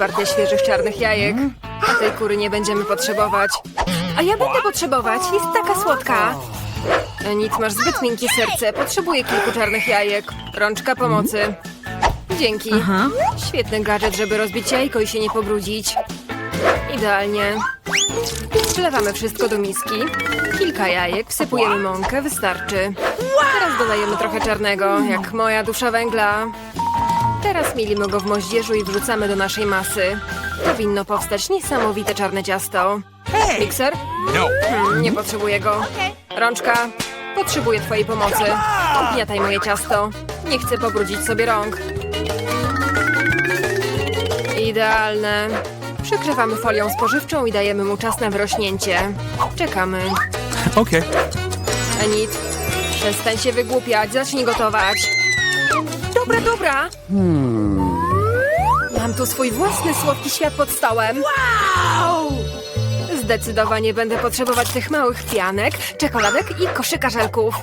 partię świeżych czarnych jajek. A tej kury nie będziemy potrzebować. A ja będę potrzebować, jest taka słodka. Nic, masz zbyt miękkie serce, potrzebuję kilku czarnych jajek. Rączka pomocy. Dzięki. Świetny gadżet, żeby rozbić jajko i się nie pobrudzić. Idealnie. Wlewamy wszystko do miski. Kilka jajek, wsypujemy mąkę, wystarczy. Teraz dodajemy trochę czarnego, jak moja dusza węgla. Teraz milimy go w moździerzu i wrzucamy do naszej masy. Powinno powstać niesamowite czarne ciasto. Mikser? No. Hmm, nie potrzebuję go. Rączka, potrzebuję twojej pomocy. Ugniataj moje ciasto. Nie chcę pobrudzić sobie rąk. Idealne. Przykrywamy folią spożywczą i dajemy mu czas na wyrośnięcie. Czekamy. Okay. Enid, przestań się wygłupiać, zacznij gotować. Dobra, dobra. Mam tu swój własny słodki świat pod stołem. Wow! Zdecydowanie będę potrzebować tych małych pianek, czekoladek i koszyka żelków.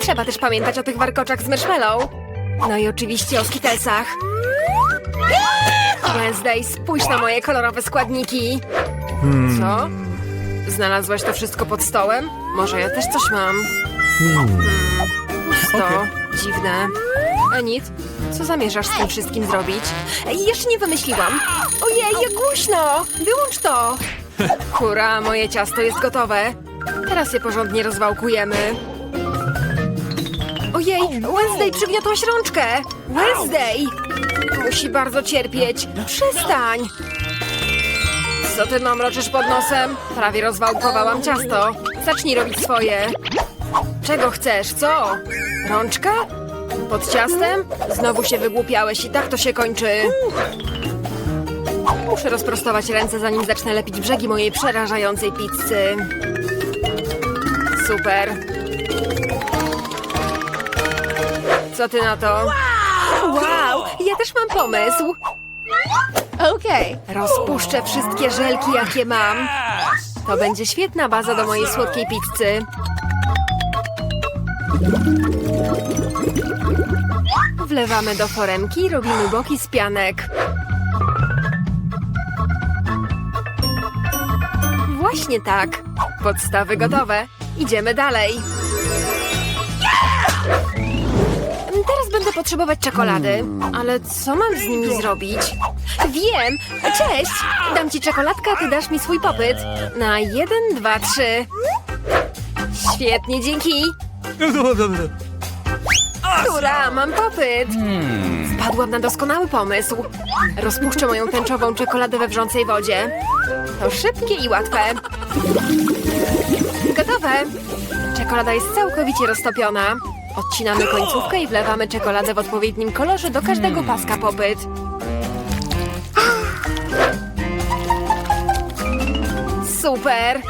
Trzeba też pamiętać o tych warkoczach z marshmallow. No i oczywiście o skitelsach. Wednesday, spójrz na moje kolorowe składniki. Co? Znalazłaś to wszystko pod stołem? Może ja też coś mam? Hmm. Pusto. Okej. Dziwne. Enid, co zamierzasz z tym wszystkim zrobić? Jeszcze nie wymyśliłam. Ojej, jak głośno! Wyłącz to! Hurra, moje ciasto jest gotowe. Teraz je porządnie rozwałkujemy. Ojej, Wednesday, przygniotłaś rączkę! Wednesday! Musi bardzo cierpieć. Przestań! Co ty mamroczysz pod nosem? Prawie rozwałkowałam ciasto. Zacznij robić swoje. Czego chcesz, co? Rączka? Pod ciastem? Znowu się wygłupiałeś i tak to się kończy. Muszę rozprostować ręce, zanim zacznę lepić brzegi mojej przerażającej pizzy. Super. Co ty na to? Wow, ja też mam pomysł. Okay. Rozpuszczę wszystkie żelki, jakie mam. To będzie świetna baza do mojej słodkiej pizzy. Wlewamy do foremki i robimy boki z pianek. Właśnie tak. Podstawy gotowe. Idziemy dalej. Teraz będę potrzebować czekolady. Ale co mam z nimi zrobić? Wiem! Cześć! Dam ci czekoladkę, a ty dasz mi swój popyt. Na jeden, dwa, trzy. Świetnie, dzięki! Która, mam popyt! Wpadłam na doskonały pomysł. Rozpuszczę moją tęczową czekoladę we wrzącej wodzie. To szybkie i łatwe. Gotowe! Czekolada jest całkowicie roztopiona. Odcinamy końcówkę i wlewamy czekoladę w odpowiednim kolorze do każdego paska popyt. Super!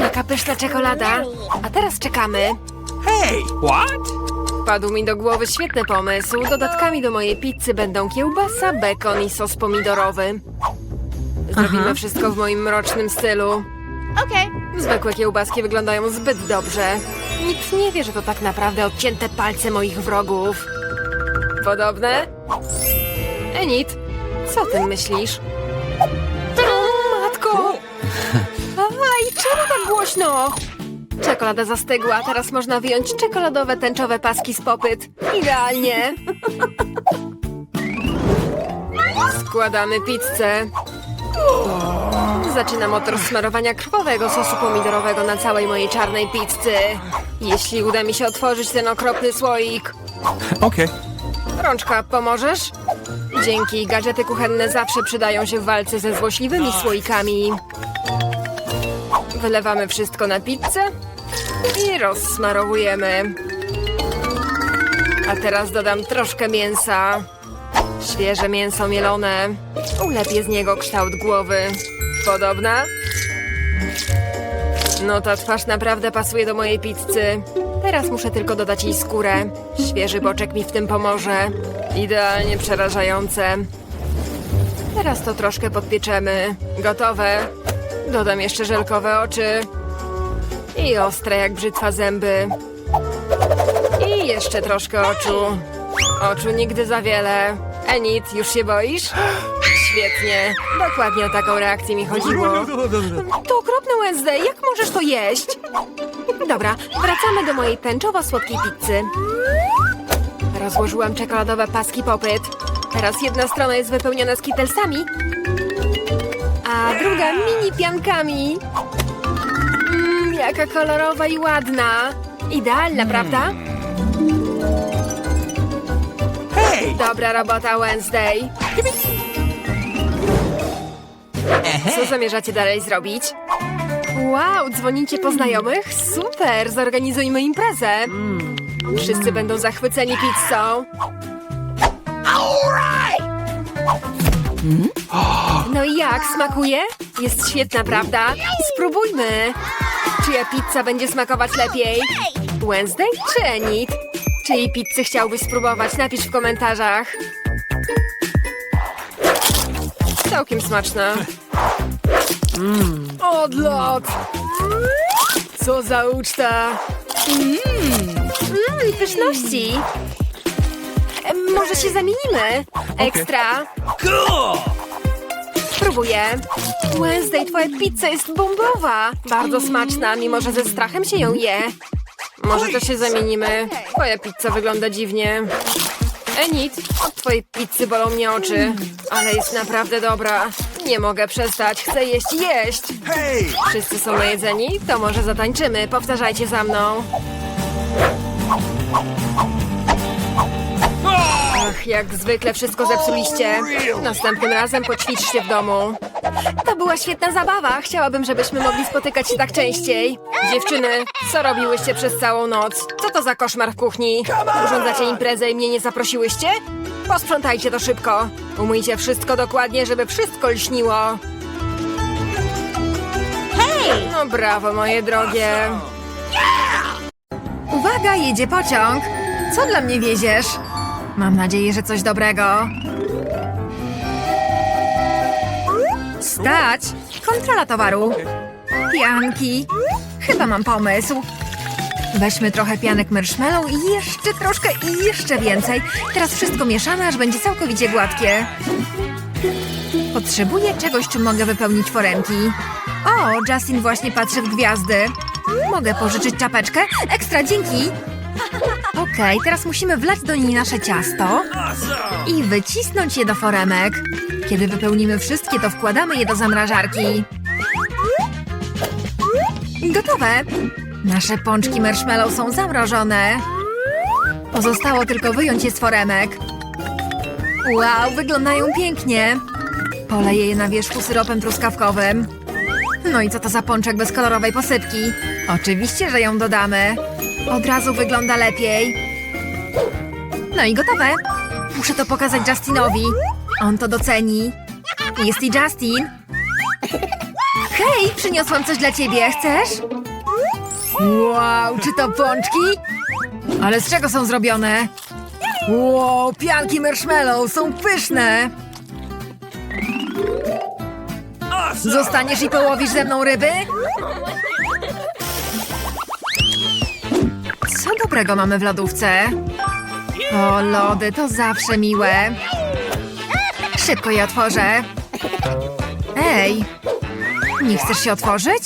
Jaka pyszna czekolada. A teraz czekamy. Hey. What? Wpadł mi do głowy świetny pomysł. Dodatkami do mojej pizzy będą kiełbasa, bekon i sos pomidorowy. Zrobimy wszystko w moim mrocznym stylu. Okay. Zwykłe kiełbaski wyglądają zbyt dobrze. Nikt nie wie, że to tak naprawdę odcięte palce moich wrogów. Podobne? Enid, co ty myślisz? O, matko! Aj, czemu tak głośno? Czekolada zastygła, teraz można wyjąć czekoladowe tęczowe paski z popyt. Idealnie! Składamy pizzę. Zaczynam od rozsmarowania krwawego sosu pomidorowego na całej mojej czarnej pizzy. Jeśli uda mi się otworzyć ten okropny słoik. Okay. Rączka, pomożesz? Dzięki, gadżety kuchenne zawsze przydają się w walce ze złośliwymi słoikami. Wylewamy wszystko na pizzę i rozsmarowujemy. A teraz dodam troszkę mięsa. Świeże mięso mielone. Ulepię z niego kształt głowy. Podobna? No ta twarz naprawdę pasuje do mojej pizzy. Teraz muszę tylko dodać jej skórę. Świeży boczek mi w tym pomoże. Idealnie przerażające. Teraz to troszkę podpieczemy. Gotowe. Dodam jeszcze żelkowe oczy. I ostre jak brzytwa zęby. I jeszcze troszkę oczu. Oczu nigdy za wiele. Enid, już się boisz? Świetnie. Dokładnie o taką reakcję mi chodziło. To okropne Wednesday, jak możesz to jeść? Dobra, wracamy do mojej tęczowo-słodkiej pizzy. Rozłożyłam czekoladowe paski popyt. Teraz jedna strona jest wypełniona skittlesami, a druga mini piankami. Jaka kolorowa i ładna. Idealna, prawda? Hey! Dobra robota, Wednesday. Co zamierzacie dalej zrobić? Wow, dzwonicie po znajomych? Super, zorganizujmy imprezę. Wszyscy będą zachwyceni pizzą. No i jak, smakuje? Jest świetna, prawda? Spróbujmy. Czyja pizza będzie smakować lepiej? Wednesday czy Enid? Czyjej pizzy chciałbyś spróbować? Napisz w komentarzach. Całkiem smaczna. Odlot! Co za uczta! Mmm, pyszności! Może się zamienimy? Ekstra! Spróbuję. Wednesday, twoja pizza jest bombowa. Bardzo smaczna, mimo że ze strachem się ją je. Może to się zamienimy. Twoja pizza wygląda dziwnie. Enid, od twojej pizzy bolą mnie oczy. Ale jest naprawdę dobra. Nie mogę przestać, chcę jeść, jeść. Wszyscy są najedzeni? To może zatańczymy. Powtarzajcie za mną. Jak zwykle wszystko zepsuliście. Następnym razem poćwiczcie w domu. To była świetna zabawa. Chciałabym, żebyśmy mogli spotykać się tak częściej. Dziewczyny, co robiłyście przez całą noc? Co to za koszmar w kuchni? Urządzacie imprezę i mnie nie zaprosiłyście? Posprzątajcie to szybko. Umyjcie wszystko dokładnie, żeby wszystko lśniło. No brawo, moje drogie. Uwaga, jedzie pociąg. Co dla mnie wieziesz? Mam nadzieję, że coś dobrego. Stać! Kontrola towaru. Pianki. Chyba mam pomysł. Weźmy trochę pianek marshmallow i jeszcze troszkę i jeszcze więcej. Teraz wszystko mieszamy, aż będzie całkowicie gładkie. Potrzebuję czegoś, czym mogę wypełnić foremki. O, Justin właśnie patrzy w gwiazdy. Mogę pożyczyć czapeczkę? Ekstra, dzięki! Okej, teraz musimy wlać do niej nasze ciasto i wycisnąć je do foremek. Kiedy wypełnimy wszystkie, to wkładamy je do zamrażarki. Gotowe! Nasze pączki marshmallow są zamrożone. Pozostało tylko wyjąć je z foremek. Wow, wyglądają pięknie. Poleję je na wierzchu syropem truskawkowym. No i co to za pączek bez kolorowej posypki? Oczywiście, że ją dodamy. Od razu wygląda lepiej. No i gotowe. Muszę to pokazać Justinowi. On to doceni. Jest i Justin. Hej, przyniosłam coś dla ciebie. Chcesz? Wow, czy to pączki? Ale z czego są zrobione? Wow, pianki marshmallow są pyszne. Zostaniesz i połowisz ze mną ryby? Dobrego mamy w lodówce? O, lody, to zawsze miłe. Szybko je otworzę. Ej, nie chcesz się otworzyć?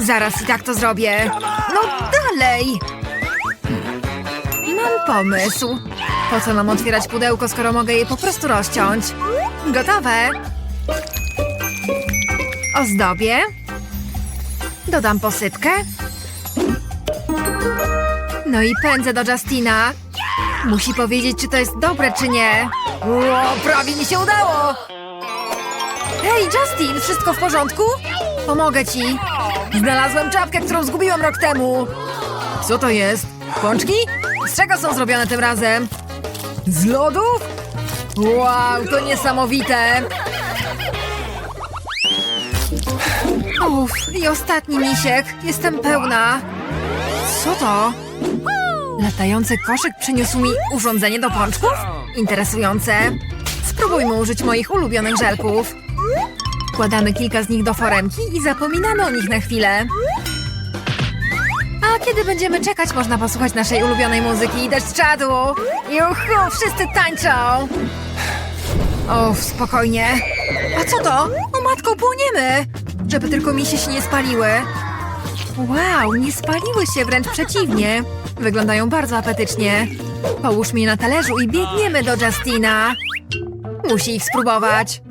Zaraz i tak to zrobię. No dalej! Mam pomysł. Po co mam otwierać pudełko, skoro mogę je po prostu rozciąć? Gotowe. Ozdobię. Dodam posypkę. No i pędzę do Justina. Musi powiedzieć, czy to jest dobre, czy nie. Ło, prawie mi się udało! Hej, Justin, wszystko w porządku? Pomogę ci. Znalazłem czapkę, którą zgubiłam rok temu. Co to jest? Pączki? Z czego są zrobione tym razem? Z lodów? Wow, to niesamowite! Uff, i ostatni misiek. Jestem pełna. Co to? Latający koszyk przyniósł mi urządzenie do pączków? Interesujące. Spróbujmy użyć moich ulubionych żelków. Wkładamy kilka z nich do foremki i zapominamy o nich na chwilę. A kiedy będziemy czekać, można posłuchać naszej ulubionej muzyki i deszcz czadu. Juhu, wszyscy tańczą. Uff, spokojnie. A co to? O matko, płoniemy! Żeby tylko misie się nie spaliły. Wow, nie spaliły się, wręcz przeciwnie. Wyglądają bardzo apetycznie. Połóż mnie na talerzu i biegniemy do Justina. Musi ich spróbować.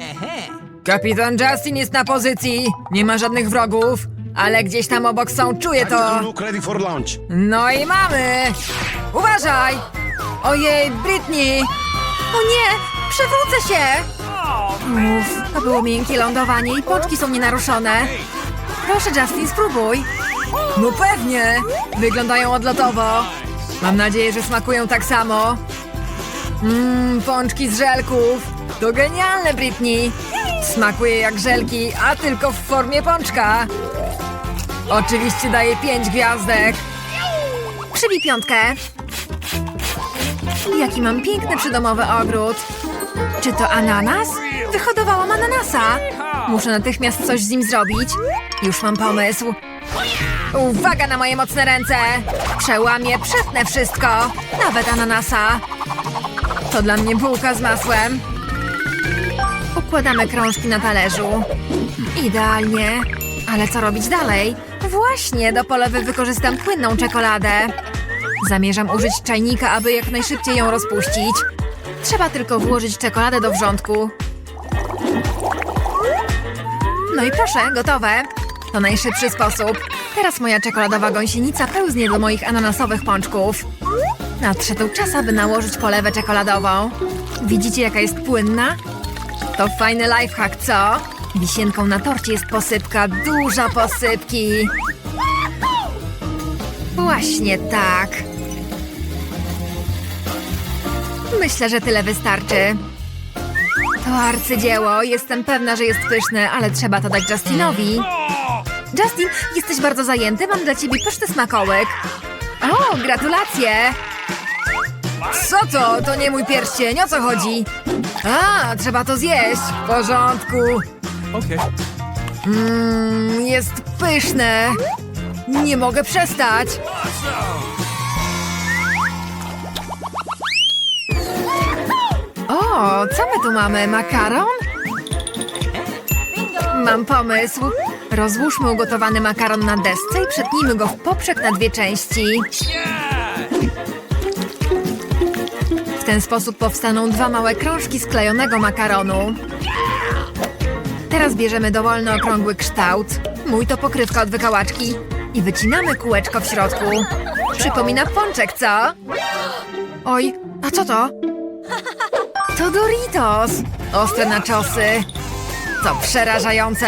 Kapitan Justin jest na pozycji. Nie ma żadnych wrogów, ale gdzieś tam obok są, czuję to. No i mamy! Uważaj! Ojej, Britney! O nie! Przewrócę się! Uff, to było miękkie lądowanie i pączki są nienaruszone. Proszę, Justin, spróbuj. No pewnie! Wyglądają odlotowo. Mam nadzieję, że smakują tak samo. Mmm, pączki z żelków. To genialne, Britney. Smakuje jak żelki, a tylko w formie pączka. Oczywiście daję pięć gwiazdek. Przybij piątkę. Jaki mam piękny przydomowy ogród. Czy to ananas? Wyhodowałam ananasa. Muszę natychmiast coś z nim zrobić. Już mam pomysł. Uwaga na moje mocne ręce! Przełamię, przetnę wszystko. Nawet ananasa. To dla mnie bułka z masłem. Układamy krążki na talerzu. Idealnie. Ale co robić dalej? Właśnie, do polewy wykorzystam płynną czekoladę. Zamierzam użyć czajnika, aby jak najszybciej ją rozpuścić. Trzeba tylko włożyć czekoladę do wrzątku. No i proszę, gotowe. To najszybszy sposób. Teraz moja czekoladowa gąsienica pełznie do moich ananasowych pączków. Nadszedł czas, aby nałożyć polewę czekoladową. Widzicie, jaka jest płynna? To fajny lifehack, co? Wisienką na torcie jest posypka, duża posypki. Właśnie tak. Myślę, że tyle wystarczy. To arcydzieło. Jestem pewna, że jest pyszne, ale trzeba to dać Justinowi. Justin, jesteś bardzo zajęty. Mam dla ciebie pyszny smakołyk. O, gratulacje! Co to? To nie mój pierścień. O co chodzi? A, trzeba to zjeść. W porządku. Okay. Mmm, jest pyszne. Nie mogę przestać. O, co my tu mamy? Makaron? Mam pomysł. Rozłóżmy ugotowany makaron na desce i przetnijmy go w poprzek na dwie części. W ten sposób powstaną dwa małe krążki sklejonego makaronu. Teraz bierzemy dowolny okrągły kształt. Mój to pokrywka od wykałaczki. I wycinamy kółeczko w środku. Przypomina pączek, co? Oj, a co to? To Doritos! Ostre naczosy. To przerażające.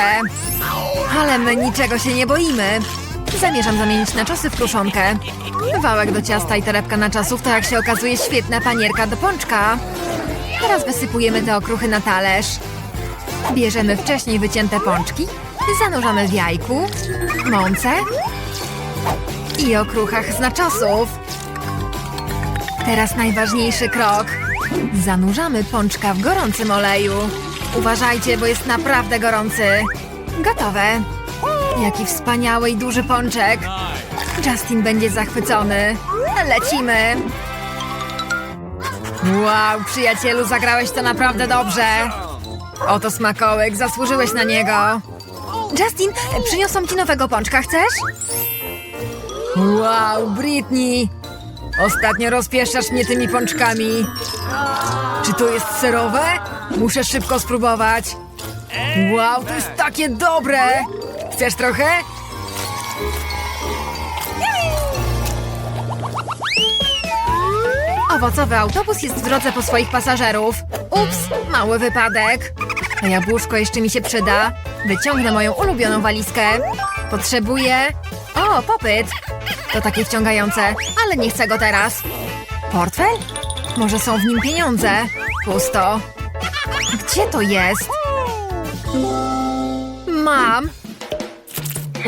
Ale my niczego się nie boimy. Zamierzam zamienić naczosy w kruszonkę. Wałek do ciasta i torebka naczosów to jak się okazuje świetna panierka do pączka. Teraz wysypujemy te okruchy na talerz. Bierzemy wcześniej wycięte pączki, zanurzamy w jajku, mące i okruchach z naczosów. Teraz najważniejszy krok. Zanurzamy pączka w gorącym oleju. Uważajcie, bo jest naprawdę gorący. Gotowe. Jaki wspaniały i duży pączek. Justin będzie zachwycony. Lecimy. Wow, przyjacielu, zagrałeś to naprawdę dobrze. Oto smakołyk, zasłużyłeś na niego. Justin, przyniosłam ci nowego pączka, chcesz? Wow, Britney! Ostatnio rozpieszczasz mnie tymi pączkami. Czy to jest serowe? Muszę szybko spróbować. Wow, to jest takie dobre! Chcesz trochę? Owocowy autobus jest w drodze po swoich pasażerów. Ups, mały wypadek. To jabłuszko jeszcze mi się przyda. Wyciągnę moją ulubioną walizkę. Potrzebuję... O, popyt. To takie wciągające, ale nie chcę go teraz. Portfel? Może są w nim pieniądze? Pusto. Gdzie to jest? Mam.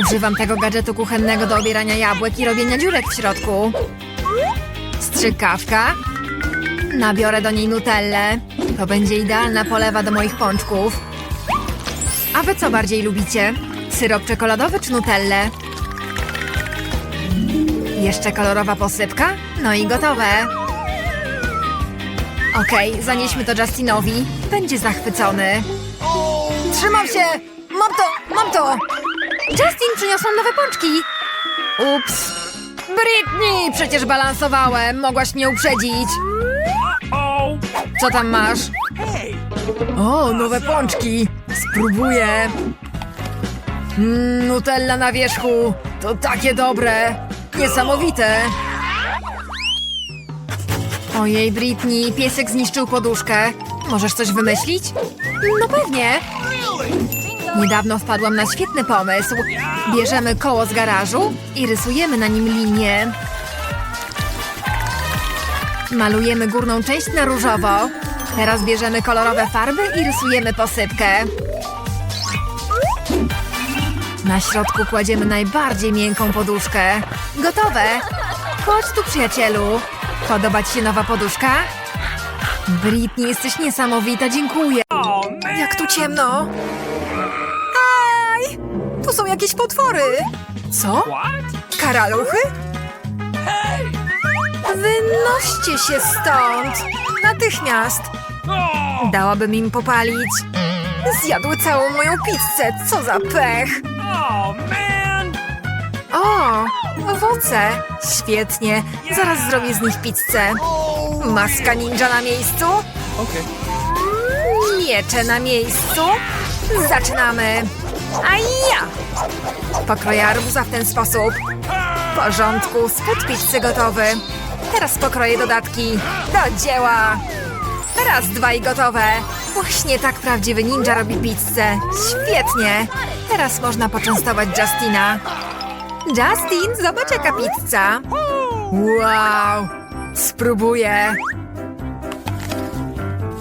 Używam tego gadżetu kuchennego do obierania jabłek i robienia dziurek w środku. Strzykawka. Nabiorę do niej nutellę. To będzie idealna polewa do moich pączków. A wy co bardziej lubicie? Syrop czekoladowy czy nutellę? Jeszcze kolorowa posypka? No i gotowe. Okej, zanieśmy to Justinowi. Będzie zachwycony. Trzymam się! Mam to! Mam to! Justin, przyniosłam nowe pączki! Ups! Britney! Przecież balansowałem! Mogłaś mnie uprzedzić! Co tam masz? O, nowe pączki! Spróbuję! Mm, Nutella na wierzchu! To takie dobre! Niesamowite! Ojej, Britney, piesek zniszczył poduszkę. Możesz coś wymyślić? No pewnie! Niedawno wpadłam na świetny pomysł. Bierzemy koło z garażu i rysujemy na nim linię. Malujemy górną część na różowo. Teraz bierzemy kolorowe farby i rysujemy posypkę. Na środku kładziemy najbardziej miękką poduszkę. Gotowe! Chodź tu, przyjacielu. Podoba ci się nowa poduszka? Britney, jesteś niesamowita, dziękuję. Ciemno! Aj! Tu są jakieś potwory! Co? Karaluchy? Wynoście się stąd! Natychmiast! Oh. Dałabym im popalić. Zjadły całą moją pizzę, co za pech! Oh. O, owoce! Świetnie, zaraz zrobię z nich pizzę. Maska ninja na miejscu? Okay. Miecze na miejscu? Zaczynamy! A ja! Pokroję arbuza w ten sposób. W porządku, spód pizzy gotowy. Teraz pokroję dodatki. Do dzieła! Raz, dwa i gotowe. Właśnie tak prawdziwy ninja robi pizzę. Świetnie! Teraz można poczęstować Justina. Justin, zobacz jaka pizza. Wow! Spróbuję.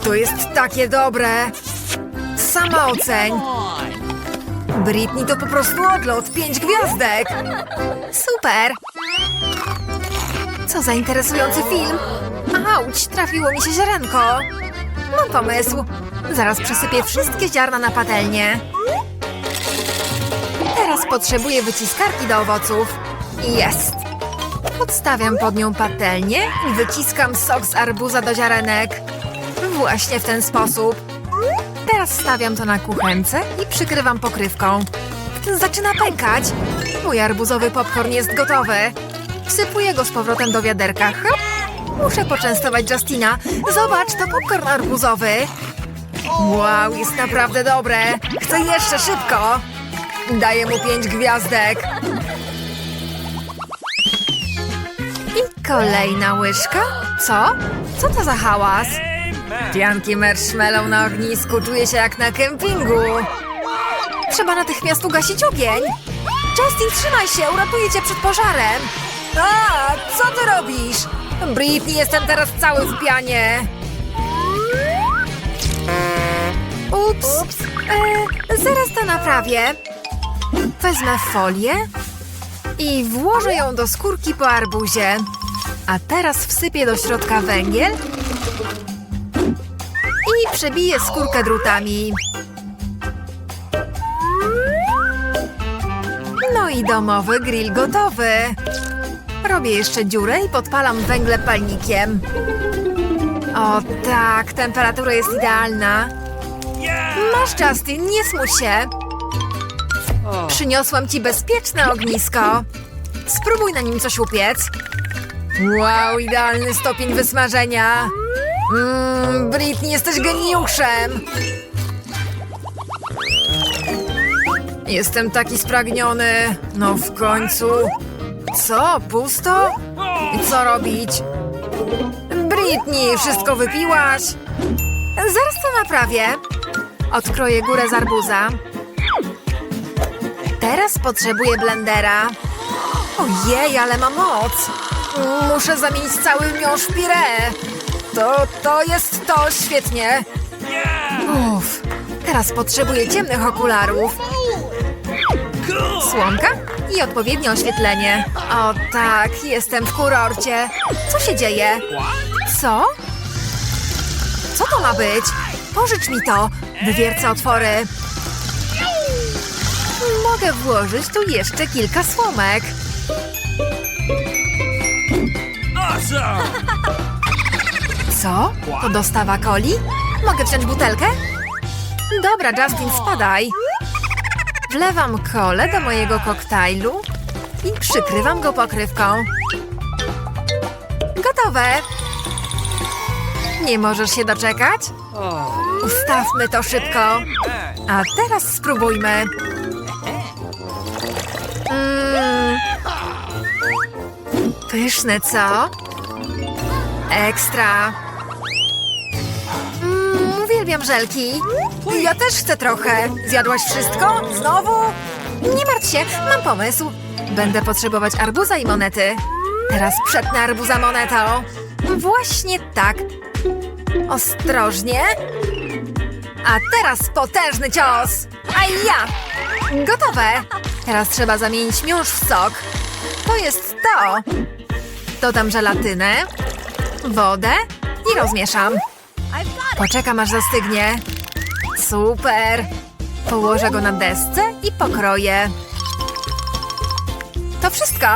To jest takie dobre. Sama oceń. Britney to po prostu odlot. Pięć gwiazdek. Super. Co za interesujący film. Auć, trafiło mi się ziarenko. Mam pomysł. Zaraz przesypię wszystkie ziarna na patelnię. Teraz potrzebuję wyciskarki do owoców. Jest. Podstawiam pod nią patelnię i wyciskam sok z arbuza do ziarenek. Właśnie w ten sposób. Teraz stawiam to na kuchence i przykrywam pokrywką. Zaczyna pękać. Mój arbuzowy popcorn jest gotowy. Wsypuję go z powrotem do wiaderka. Hop. Muszę poczęstować Justina. Zobacz, to popcorn arbuzowy. Wow, jest naprawdę dobre. Chcę jeszcze szybko. Daję mu pięć gwiazdek. I kolejna łyżka. Co? Co to za hałas? Pianki marshmallow na ognisku czuje się jak na kempingu. Trzeba natychmiast ugasić ogień. Justin, trzymaj się, uratuję cię przed pożarem. A, co ty robisz? Britney, jestem teraz cały w pianie. Ups. E, zaraz to naprawię. Wezmę folię i włożę ją do skórki po arbuzie. A teraz wsypię do środka węgiel przebiję skórkę drutami. No i domowy grill gotowy. Robię jeszcze dziurę i podpalam węgle palnikiem. O tak, temperatura jest idealna. Masz, Justin, nie smuć się. Przyniosłam ci bezpieczne ognisko. Spróbuj na nim coś upiec. Wow, idealny stopień wysmażenia. Mmm, Britney, jesteś geniuszem. Jestem taki spragniony. No w końcu. Co, pusto? Co robić? Britney, wszystko wypiłaś? Zaraz to naprawię. Odkroję górę z arbuza. Teraz potrzebuję blendera. Ojej, ale ma moc. Muszę zamienić cały miąższ w pire. To, to jest to, świetnie. Uff, teraz potrzebuję ciemnych okularów. Słomka i odpowiednie oświetlenie. O tak, jestem w kurorcie. Co się dzieje? Co? Co to ma być? Pożycz mi to. Wywiercę otwory. Mogę włożyć tu jeszcze kilka słomek. Awesome! Co? To dostawa coli? Mogę wziąć butelkę? Dobra, Justin, spadaj. Wlewam kolę do mojego koktajlu i przykrywam go pokrywką. Gotowe. Nie możesz się doczekać? Ustawmy to szybko. A teraz spróbujmy. Mmm. Pyszne, co? Ekstra. Uwielbiam żelki. Ja też chcę trochę. Zjadłaś wszystko? Znowu? Nie martw się, mam pomysł. Będę potrzebować arbuza i monety. Teraz przetnę arbuza monetą. Właśnie tak. Ostrożnie. A teraz potężny cios. A ja! Gotowe. Teraz trzeba zamienić miąższ w sok. To jest to. Dodam żelatynę, wodę i rozmieszam. Poczekam aż zastygnie. Super! Położę go na desce i pokroję. To wszystko.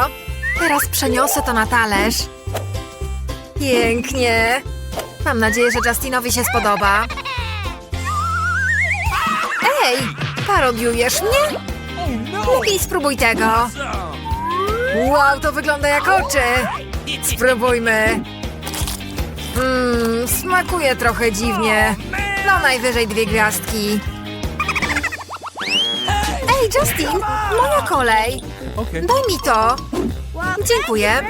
Teraz przeniosę to na talerz. Pięknie. Mam nadzieję, że Justinowi się spodoba. Ej, parodiujesz mnie? Lepiej spróbuj tego. Wow, to wygląda jak oczy. Spróbujmy. Mmm, smakuje trochę dziwnie. No najwyżej dwie gwiazdki. Ej, Justin, moja kolej. Daj mi to. Dziękuję.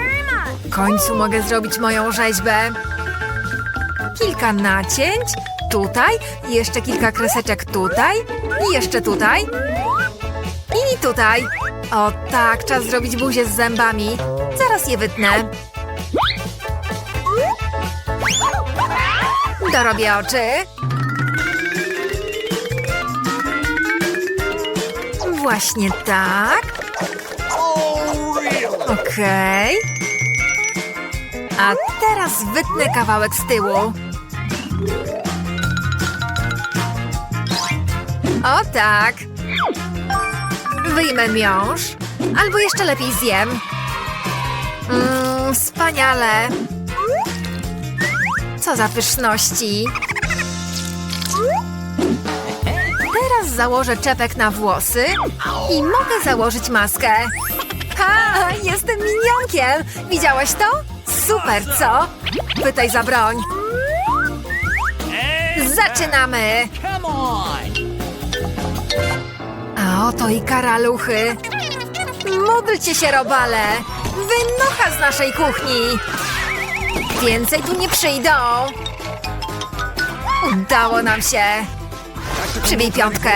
W końcu mogę zrobić moją rzeźbę. Kilka nacięć. Tutaj. Jeszcze kilka kreseczek tutaj. I jeszcze tutaj. I tutaj. O tak, czas zrobić buzię z zębami. Zaraz je wytnę. Dorobię oczy. Właśnie tak. Okej. A teraz wytnę kawałek z tyłu. O tak. Wyjmę miąższ. Albo jeszcze lepiej zjem. Mmm, wspaniale. Co za pyszności. Teraz założę czepek na włosy i mogę założyć maskę. Ha, jestem minionkiem. Widziałaś to? Super, co? Pytaj za broń. Zaczynamy. A oto i karaluchy. Módlcie się, robale. Wynocha z naszej kuchni. Więcej tu nie przyjdą. Udało nam się. Przybij piątkę.